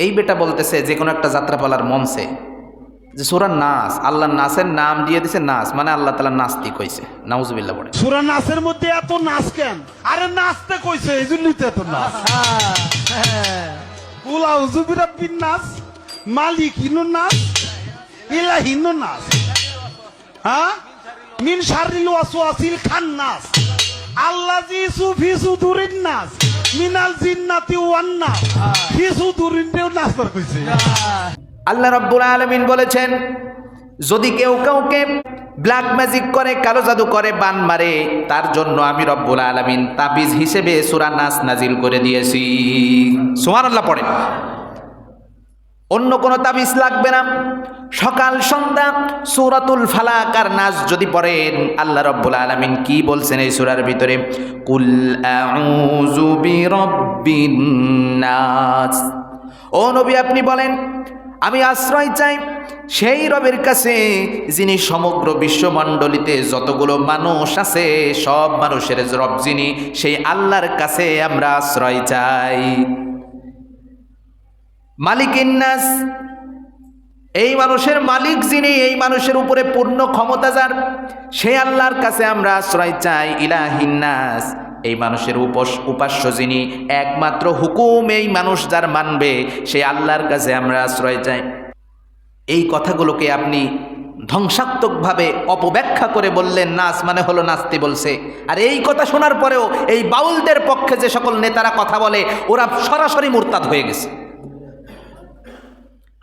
এই বেটা বলতেছে যে কোনো একটা যাত্রাপালার মঞ্চে যে সোরা নাচ আল্লাহ নাচের নাম দিয়ে দিছে নাচ মানে আল্লাহ তালা নাস্তিক হয়েছে নাউজুবিল্লাহ পড়ে সুরা নাচের মধ্যে এত নাচ কেন? আরে নাচতে কইছে এই জন্যই তো এত নাচ জুবিরা বিন নাচ মালিক হিনু নাচ ইলা হিনু নাচ হ্যাঁ? মিন শারিল ওয়াসওয়াসিল খান নাচ আল্লাজি সুফি সুদুরিন নাচ মিনাল জিন্নাতি ওয়ান নাচ ফি সুদুরিন নাচ কইছে? আল্লাহ রব্বুল আলামিন বলেছেন, যদি কেউ কাউকে ব্ল্যাক ম্যাজিক করে, কালো জাদু করে, বান মারে, তার জন্য আমি রব্বুল আলমিন তাবিজ হিসেবে সুরা নাস নাজিল করে দিয়েছি। সোহান আল্লাহ পড়ে অন্য কোনো তাবিজ লাগবে না। সকাল, সন্ধ্যা, সুরাতুল ফালাক আর নাচ যদি পড়েন, আল্লাহ রব্বুল আলমিন কি বলছেন এই সুরার ভিতরে? কুল নাস। ও নবী, আপনি বলেন, আমি আশ্রয় চাই সেই রবের কাছে যিনি সমগ্র বিশ্বমণ্ডলীতে যতগুলো মানুষ আছে, সব মানুষের রব যিনি, সেই আল্লাহর কাছে আমরা আশ্রয় চাই। মালিক ইন্নাস। এই মানুষের মালিক যিনি, এই মানুষের উপরে পূর্ণ ক্ষমতা যার, সে আল্লাহর কাছে আমরা আশ্রয় চাই ইলাহিন্নাস এই মানুষের উপস উপাস্য যিনি, একমাত্র হুকুম এই মানুষ যার মানবে সেই আল্লাহর কাছে আমরা আশ্রয় চাই। এই কথাগুলোকে আপনি ধ্বংসাত্মকভাবে অপব্যাখ্যা করে বললেন নাচ মানে হলো নাচতে বলছে। আর এই কথা শোনার পরেও এই বাউলদের পক্ষে যে সকল নেতারা কথা বলে, ওরা সরাসরি মুরতাদ হয়ে গেছে।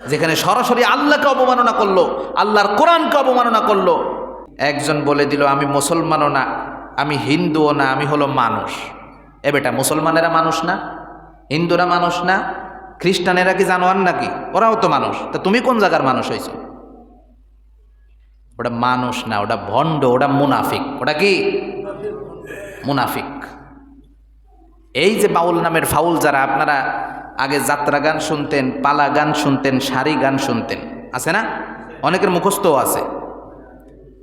যেখানে সরাসরি আল্লাহকে অবমাননা করল, আল্লাহর কোরআনকে অবমাননা করল, একজন বলে দিল, আমি মুসলমানও না, আমি হিন্দুও না, আমি হলো মানুষ। এ বেটা, মুসলমানেরা মানুষ না? হিন্দুরা মানুষ না? খ্রিস্টানেরা কি জানোয়ার নাকি? ওরাও তো মানুষ। তা তুমি কোন জায়গার মানুষ হয়েছ? ওটা মানুষ না, ওটা ভণ্ড, ওটা মুনাফিক। ওটা কি? মুনাফিক। এই যে বাউল নামের ফাউল যারা, আপনারা আগে যাত্রা গান শুনতেন, পালা গান শুনতেন সারি গান শুনতেন। আছে না? অনেকের মুখস্থও আছে।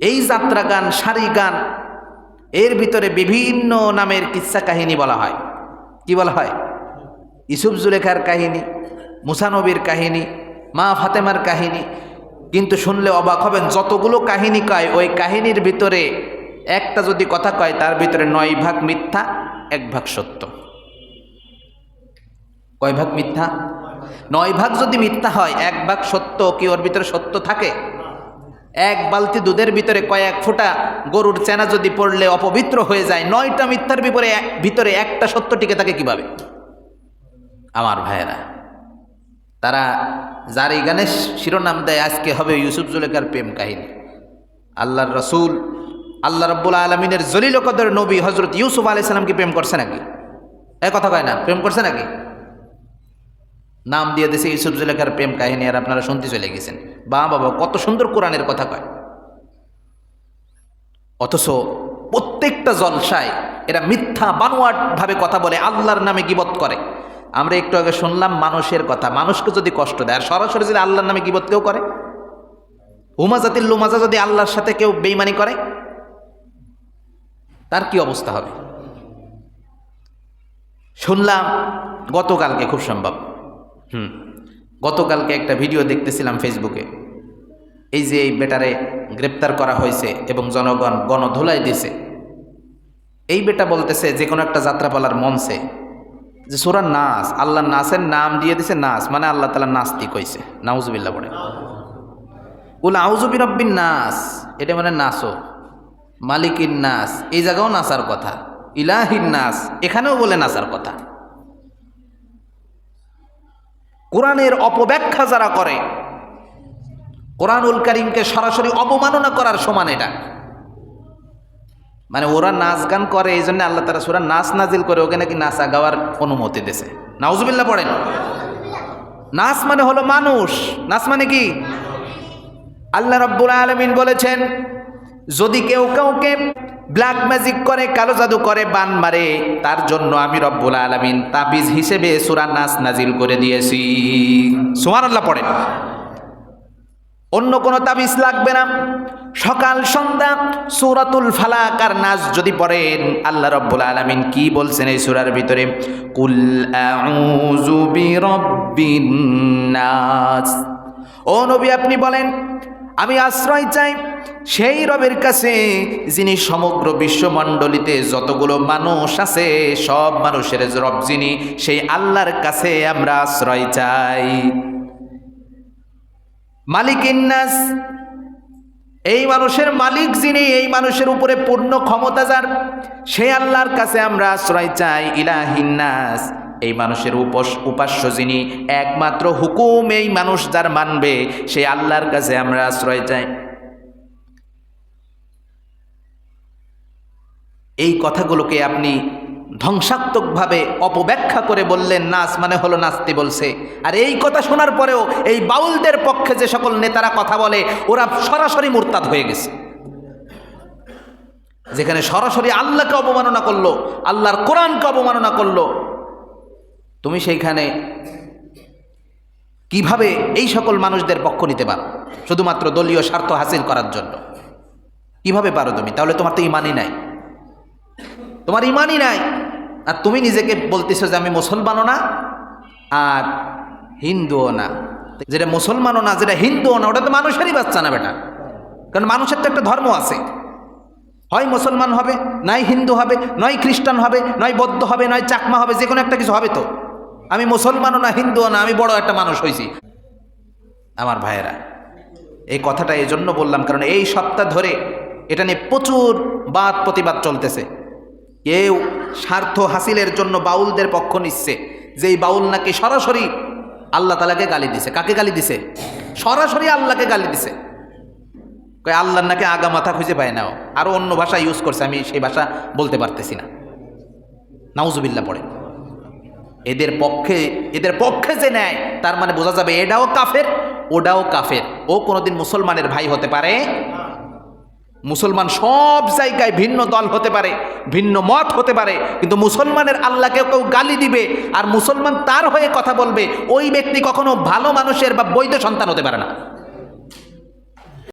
এই যাত্রা গান সারি গান, এর ভিতরে বিভিন্ন নামের কিচ্ছা কাহিনী বলা হয়। কি বলা হয়? ইসুফ জুলেখার কাহিনী মুসানবীর কাহিনী, মা ফাতেমার কাহিনী। কিন্তু শুনলে অবাক হবেন, যতগুলো কাহিনী কয়, ওই কাহিনীর ভিতরে একটা যদি কথা কয়, তার ভিতরে নয় ভাগ মিথ্যা, এক ভাগ সত্য। কয় ভাগ মিথ্যা? নয় ভাগ যদি মিথ্যা হয়, এক ভাগ সত্য কি ওর ভিতরে সত্য থাকে? এক বালতি দুধের ভিতরে কয়েক ফোঁটা গরুর চেনা যদি পড়লে অপবিত্র হয়ে যায়, নয়টা মিথ্যার বিপরে ভিতরে একটা সত্য টিকে থাকে কীভাবে? আমার ভাইয়েরা, তারা যার এই গানের শিরোনাম দেয়, আজকে হবে ইউসুফ জুলেখার প্রেম কাহিনী। আল্লাহর রসুল, আল্লাহ রব্বুল আলমিনের জলিল কদর নবী হজরত ইউসুফ আলি সাল্লামকে প্রেম করছে নাকি? এ কথা কয় না, প্রেম করছে নাকি? নাম দিয়ে দিয়েছে ইউসুফ জুলেখার প্রেম কাহিনী, আর আপনারা শুনতে চলে গেছেন। বা বাবা, কত সুন্দর কোরআনের কথা কয়। অথচ প্রত্যেকটা জলসায় এরা মিথ্যা বানোয়াট ভাবে কথা বলে, আল্লাহর নামে গিবত করে। আমরা একটু আগে শুনলাম মানুষের কথা। মানুষকে যদি কষ্ট দেয়, আর সরাসরি যদি আল্লাহর নামে গিবত কেউ করে? হুমাজাতিল লুমাজা যদি আল্লাহর সাথে কেউ বেইমানি করে? তার কি অবস্থা হবে? শুনলাম গতকালকে খুব সম্ভব। হুম। গতকালকে একটা ভিডিও দেখতেছিলাম ফেসবুকে এই যে এই বেটারে গ্রেপ্তার করা হয়েছে এবং জনগণ গণধোলাই দিছে এই বেটা বলতেছে যে কোনো একটা যাত্রাপালার মঞ্চে যে সোরা নাচ আল্লাহ নাচের নাম দিয়ে দিছে নাচ মানে আল্লাহ তালা নাস্তিক হয়েছে নাউজবিল্লা পড়ে উল আউজুবি রব্বিন নাস, এটা মানে নাচো মালিকিন নাস, এই জায়গাও নাচার কথা। ইলাহিন নাস, এখানেও বলে নাচার কথা। কোরআনের অপব্যাখ্যা যারা করে, কোরআনুল করিমকে সরাসরি অবমাননা করার সমান এটা। মানে ওরা নাচ গান করে এই জন্য আল্লাহ তারা সুরা নাচ নাজিল করে, ওকে নাকি নাচা গাওয়ার অনুমতি দিয়েছে। নাউজুবিল্লাহ পড়েন। নাচ মানে হলো মানুষ। নাচ মানে কি? আল্লাহ রব্বুল আলমিন বলেছেন, যদি কেউ কাউকে ব্ল্যাক ম্যাজিক করে, কালো জাদু করে, বান মারে। তার জন্য আমি রব্বুল আলমিন তাবিজ হিসেবে সুরা নাচ নাজিল করে দিয়েছি। সোহান আল্লাহ পড়েন। অন্য কোনো তাবিজ লাগবে না। সকাল, সন্ধ্যা, সুরাতুল ফালাক আর নাস যদি পড়েন, আল্লাহ রব্বুল আলামিন কি বলছেন এই সুরার ভিতরে? কুল নাস। ও নবী, আপনি বলেন আমি আশ্রয় চাই সেই রবের কাছে, যিনি সমগ্র বিশ্বমণ্ডলীতে যতগুলো মানুষ আছে, সব মানুষের রব যিনি, সেই আল্লাহর কাছে আমরা আশ্রয় চাই। মালিক ইন্নাস, এই মানুষের মালিক যিনি, এই মানুষের উপরে পূর্ণ ক্ষমতা যার সেই আল্লাহর কাছে আমরা আশ্রয় চাই, ইলাহিন্নাস। এই মানুষের উপস, উপাস্য যিনি একমাত্র হুকুম এই মানুষ যার মানবে সেই আল্লাহর কাছে আমরা আশ্রয় চাই। এই কথাগুলোকে আপনি ধ্বংসাত্মকভাবে অপব্যাখ্যা করে বললেন নাচ মানে হলো নাচতে বলছে। আর এই কথা শোনার পরেও এই বাউলদের পক্ষে যে সকল নেতারা কথা বলে, ওরা সরাসরি মুরতাদ হয়ে গেছে। যেখানে সরাসরি আল্লাহকে অবমাননা করল, আল্লাহর কোরআনকে অবমাননা করল তুমি সেইখানে কীভাবে এই সকল মানুষদের পক্ষ নিতে পারো? শুধুমাত্র দলীয় স্বার্থ হাসিল করার জন্য। কীভাবে পারো তুমি? তাহলে তোমার তো ইমানই নাই। তোমার ইমানই নাই। আর তুমি নিজেকে বলতেছো যে আমি মুসলমানও না, আর হিন্দুও না। যেটা মুসলমানও না, যেটা হিন্দুও না, ওটা তো মানুষেরই বাচ্চা না বেটা। কারণ মানুষের তো একটা ধর্ম আছে। হয় মুসলমান হবে নয় হিন্দু হবে, নয় খ্রিস্টান হবে, নয় বৌদ্ধ হবে, নয় চাকমা হবে যে কোনো একটা কিছু হবে তো। আমি মুসলমানও না, হিন্দুও না, আমি বড় একটা মানুষ হয়েছি আমার ভাইয়েরা, এই কথাটা এই জন্য বললাম, কারণ এই সপ্তাহ ধরে এটা নিয়ে প্রচুর বাদ প্রতিবাদ চলতেছে। কেউ স্বার্থ হাসিলের জন্য বাউলদের পক্ষ নিচ্ছে যে এই বাউল নাকি সরাসরি আল্লাহ তালাকে গালি দিছে। কাকে গালি দিছে? সরাসরি আল্লাহকে গালি দিছে। কয় আল্লাহ নাকি আগা মাথা খুঁজে পায় না। আরও অন্য ভাষা ইউজ করছে, আমি সেই ভাষা বলতে পারতেছি না। নাউজুবিল্লা পড়ে। এদের পক্ষে এদের পক্ষে যে নেয় তার মানে বোঝা যাবে এটাও কাফের, ওটাও কাফের। ও কোনোদিন মুসলমানের ভাই হতে পারে? মুসলমান সব জায়গায় ভিন্ন দল হতে পারে, ভিন্ন মত হতে পারে, কিন্তু মুসলমানের আল্লাহকে কেউ গালি দিবে, আর মুসলমান তার হয়ে কথা বলবে, ওই ব্যক্তি কখনো ভালো মানুষের বা বৈধ সন্তান হতে পারে না।